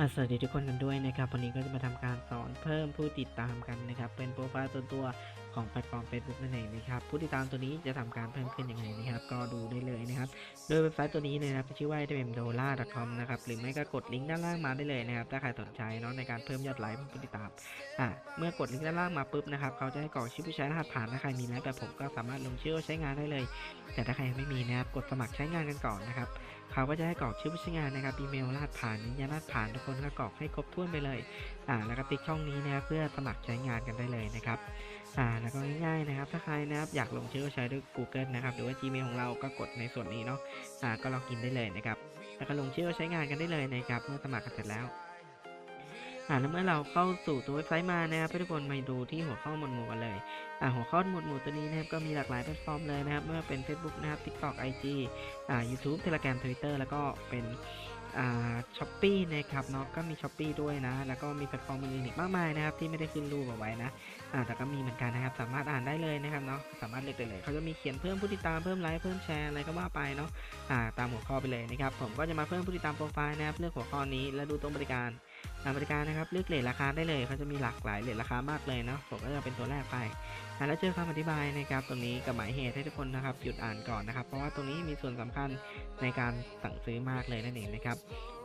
อ่าสวัสดีทุกคนกันด้วยนะครับ วันนี้ก็จะมาทำการสอนเพิ่มผู้ติดตามกันนะครับ เป็นโปรไฟล์ส่วตัวของแพลตฟอร์ม Facebook นั่นเองนะครับ ผู้ติดตามตัวนี้จะทำการเพิ่มขึ้นยังไงนะครับ ก็ดูได้เลยนะครับ โดยเว็บไซต์ตัวนี้นะครับชื่อว่า dmdola.com นะครับ หรือไม่ก็กดลิงก์ด้านล่างมาได้เลยนะครับ ถ้าใครสนใจเนาะในการเพิ่มยอดไลค์ผู้ติดตาม อ่าเมื่อกดลิงก์ด้านล่างมาปุ๊บนะครับ เขาจะให้กรอกชื่อผู้ใช้รหัสผ่าน ถ้าใครมีแล้วแบบผมก็สามารถลงชื่อใช้งานได้เลย แต่ถ้าใครยังไม่มีนะครับ กดสมัครใช้งานกันก่อนนะครับ เขาก็จะให้กรอกชื่อผู้ใช้งานนะครับอีเมลรหัสผ่านยืนยันรหัสผ่านทุกคนก็กรอกให้ครบถ้วนไปเลยอ่าแล้วก็ติ๊กช่องนี้นะครับเพื่อสมัครใช้งานกันได้เลยนะครับอ่าแล้วก็ง่ายๆนะครับ ถ้าใครนะครับอยากลงชื่อใช้ด้วย Google นะครับหรือว่า Gmail ของเราก็กดในส่วนนี้เนาะอ่าก็ล็อกอินได้เลยนะครับแล้วก็ลงชื่อใช้งานกันได้เลยนะครับเมื่อสมัครกันเสร็จแล้ว อ่าแล้วเมื่อเราเข้าสู่ตัวเว็บไซต์มานะครับทุกคนมาดูที่หัวข้อหมวดหมู่กันเลยอ่าหัวข้อหมวดหมู่ตัวนี้นะครับก็มีหลากหลายแพลตฟอร์มเลยนะครับไม่ว่าเป็น Facebook นะครับ TikTok IG อ่า YouTube Telegram Twitter แล้วก็เป็นอ่าช้อปปี้นะครับเนาะก็มีช้อปปีด้วยนะ แล้วก็มีแพลตฟอร์มอื่นอีกมากมายนะครับที่ไม่ได้ขึ้นรูปเอาไว้นะอ่าแต่ก็มีเหมือนกันนะครับ สามารถอ่านได้เลยนะครับเนาะสามารถเลือกได้เลยเขาจะมีเขียนเพิ่มผู้ติดตามเพิ่มไลค์เพิ่มแชร์อะไรก็ว่าไปเนาะอ่าตามหัวข้อไปเลยนะครับผมก็จะมาเพิ่มผู้ติดตามโปรไฟล์นะครับเลือกหัวข้อนี้แล้วดูตรงบริการ ตามบริการนะครับเลือกเลทราคาได้เลยเขาจะมีหลากหลายเลทราคามากเลยเนาะผมก็จะเป็นตัวแรกไปอ่าแล้วเจอคำอธิบายนะครับตรงนี้กับหมายเหตุให้ทุกคนนะครับหยุดอ่านก่อนนะครับ เพราะว่าตรงนี้มีส่วนสำคัญในการสั่งซื้อมากเลยนั่นเองนะครับ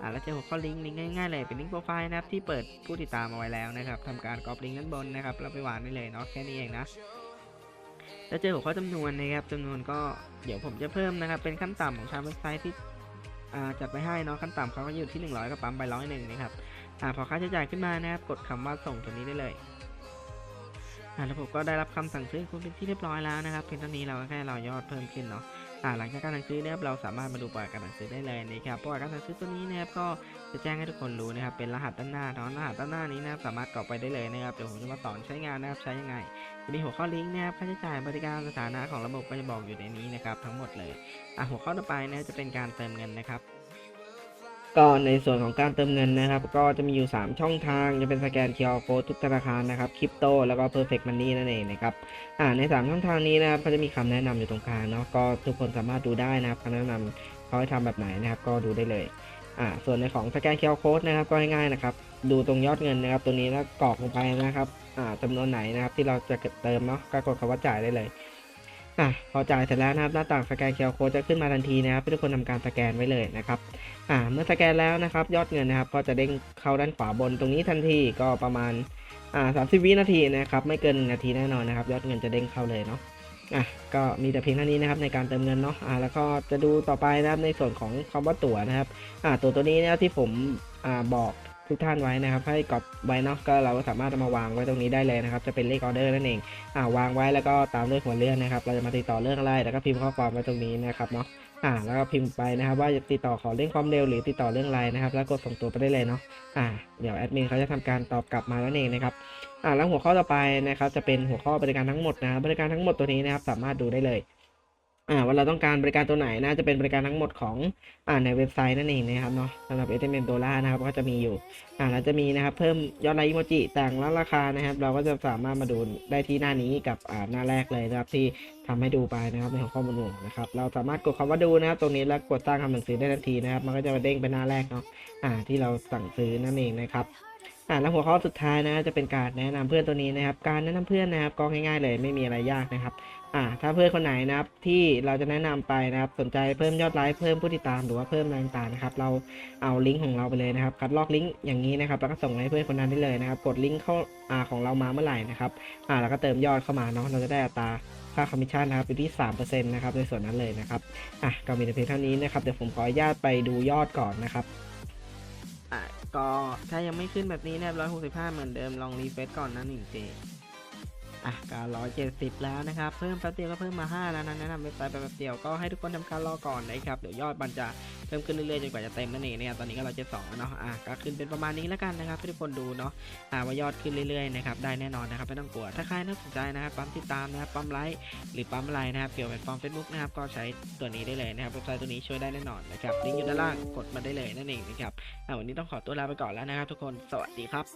อ่าแล้วเจอหัวข้อลิงก์ลิงก์ง่ายๆเลยเป็นลิงก์โปรไฟล์นะครับที่เปิดผู้ติดตามเอาไว้แล้วนะครับทำการก๊อปลิงก์ด้านบนนะครับแล้วไปวางได้เลยเนาะแค่นี้เองนะแล้วเจอหัวข้อจำนวนนะครับจำนวนก็เดี๋ยวผมจะเพิ่มนะครับ เป็นขั้นต่ำของทางเว็บไซต์ที่จัดไปให้เนาะขั้นต่ำเขาก็อยู่ที่ 100 ก็ปั๊มไปร้อยหนึ่งนะครับ อ่าพอค่าใช้จ่ายขึ้นมานะครับกดคำว่าส่งตัวนี้ได้เลยอ่าแล้วผมก็ได้รับคำสั่งซื้อคุณเป็นที่เรียบร้อยแล้วนะครับเพียงเท่านี้เราก็แค่เรอยอดเพิ่มขึ้นเนาะอ่าหลังจากการสั่งซื้อนะครับเราสามารถมาดูประวัติการสั่งซื้อได้เลยนะครับประวัติการสั่งซื้อตัวนี้นะครับก็จะแจ้งให้ทุกคนรู้นะครับเป็นรหัสด้านหน้าเนาะรหัสด้านหน้านี้นะครับสามารถกรอกไปได้เลยนะครับเดี๋ยวผมจะมาสอนใช้งานนะครับใช้ยังไงจะมีหัวข้อลิงก์นะครับค่าใช้จ่ายบริการสถานะของระบบก็จะบอกอยู่ในนี้นะครับทั้งหมดเลยอะหัวข้อต่อไปนะจะเป็นการเติมเงินนะครับ ก็ในส่วนของการเติมเงินนะครับ ก็จะมีอยู่ 3 ช่องทางจะเป็นสแกน QR Code ทุกธนาคารนะครับคริปโตแล้วก็ Perfect Money นั่นเองนะครับอ่าใน 3 ช่องทางนี้นะครับเขาจะมีคำแนะนำอยู่ตรงกลางเนาะก็ทุกคนสามารถดูได้นะครับคำแนะนำเขาให้ทำแบบไหนนะครับ ก็ดูได้เลยอ่าส่วนในของสแกน QR Code นะครับก็ง่ายๆนะครับดูตรงยอดเงินนะครับ ตัวนี้แล้วกรอกลงไปนะครับอ่าจำนวนไหนนะครับที่เราจะเติมเนาะก็กดคำว่าจ่ายได้เลย อะพอจ่ายเสร็จแล้วนะครับหน้าต่างสแกน QR Code จะขึ้นมาทันทีนะครับให้ทุกคนทำการสแกนไว้เลยนะครับอ่าเมื่อสแกนแล้วนะครับยอดเงินนะครับ ก็จะเด้งเข้าด้านขวาบนตรงนี้ทันทีก็ประมาณอ่าสามสิบวินาทีนะครับไม่เกินหนึ่งนาทีแน่นอนนะครับ ยอดเงินจะเด้งเข้าเลยเนาะอะก็มีแต่เพียงเท่านี้นะครับในการเติมเงินเนาะอ่าแล้วก็จะดูต่อไปนะครับในส่วนของคำว่าตั๋วนะครับอ่าตัวตัวนี้นะครับที่ผมอ่าบอก ทุกท่านไว้นะครับ ให้กดไว้เนาะก็เราก็สามารถมาวางไว้ตรงนี้ได้เลยนะครับ จะเป็นเลขออเดอร์นั่นเองอ่าวางไว้แล้วก็ตามด้วยหัวเรื่องนะครับ เราจะมาติดต่อเรื่องอะไรแล้วก็พิมพ์ข้อความไว้ตรงนี้นะครับเนาะอ่าแล้วก็พิมพ์ไปนะครับ ว่าจะติดต่อขอเรื่องความเร็วหรือติดต่อเรื่องอะไรนะครับ แล้วกดส่งตัวไปได้เลยเนาะอ่าเดี๋ยวแอดมินเขาจะทำการตอบกลับมาแล้วเองนะครับอ่าแล้วหัวข้อต่อไปนะครับ จะเป็นหัวข้อบริการทั้งหมดนะครับบริการทั้งหมดตัวนี้นะครับ สามารถดูได้เลย อ่าว่าเราต้องการบริการตัวไหนนะจะเป็นบริการทั้งหมดของอ่าในเว็บไซต์นั่นเองนะครับเนาะสำหรับ s m m ดอลลาร์นะครับก็จะมีอยู่อ่าแล้วจะมีนะครับเพิ่มยอดไลค์อิโมจิต่างละราคานะครับ เราก็จะสามารถมาดูได้ที่หน้านี้กับอ่าหน้าแรกเลยนะครับที่ทำให้ดูไปนะครับในหัวข้อมูลนะครับเราสามารถกดคำว่าดูนะครับ ตรงนี้แล้วกดสร้างคำสั่งซื้อได้ทันทีนะครับ มันก็จะมาเด้งไปหน้าแรกเนาะอ่าที่เราสั่งซื้อนั่นเองนะครับ อ่าแล้วหัวข้อสุดท้ายนะจะเป็นการแนะนำเพื่อนตัวนี้นะครับ การแนะนำเพื่อนนะครับก็ง่ายๆเลยไม่มีอะไรยากนะครับอ่าถ้าเพื่อนคนไหนนะครับที่เราจะแนะนำไปนะครับสนใจเพิ่มยอดไลค์เพิ่มผู้ติดตามหรือว่าเพิ่มอะไรต่างๆนะครับเราเอาลิงก์ของเราไปเลยนะครับคัดลอกลิงก์อย่างนี้นะครับแล้วก็ส่งให้เพื่อนคนนั้นได้เลยนะครับกดลิงก์เข้าอ่าของเรามาเมื่อไหร่นะครับอ่าแล้วก็เติมยอดเข้ามาเนาะเราจะได้อัตราค่าคอมมิชชั่นนะครับอยู่ที่ 3%นะครับในส่วนนั้นเลยนะครับอะก็มีแต่เพียงเท่านี้นะครับเดี๋ยวผมขออนุญาตไปดูยอดก่อนนะครับ อะก็ถ้ายังไม่ขึ้นแบบนี้นะครับ165 เหมือนเดิมลองรีเฟซก่อนนะหนึ่งเจ อะก็170แล้วนะครับ เพิ่มแป๊บเดียวก็เพิ่มมา5แล้วนะแนะนำเว็บไซต์ไปแป๊บเดียวก็ให้ทุกคนทำการรอก่อนนะครับ เดี๋ยวยอดมันจะเพิ่มขึ้นเรื่อยๆจนกว่าจะเต็มนั่นเองนะครับตอนนี้ก็172แล้วเนาะอะก็ขึ้นเป็นประมาณนี้แล้วกันนะครับให้ทุกคนดูเนาะอ่าว่ายอดขึ้นเรื่อยๆนะครับได้แน่นอนนะครับไม่ต้องกลัวถ้าใครน่าสนใจนะครับปั๊มติดตามนะครับปั๊มไลค์หรือปั๊มอะไรนะครับเกี่ยวกับฟอร์มเฟซบุ๊กนะครับก็ใช้ตัวนี้ได้เลยนะครับเว็บไซต์ตัวนี้ช่วยได้แน่นอนนะครับลิงก์อยู่ด้านล่างกดมาได้เลยนั่นเองนะครับอ่าวันนี้ต้องขอตัวลาไปก่อนแล้วนะครับทุกคนสวัสดีครับ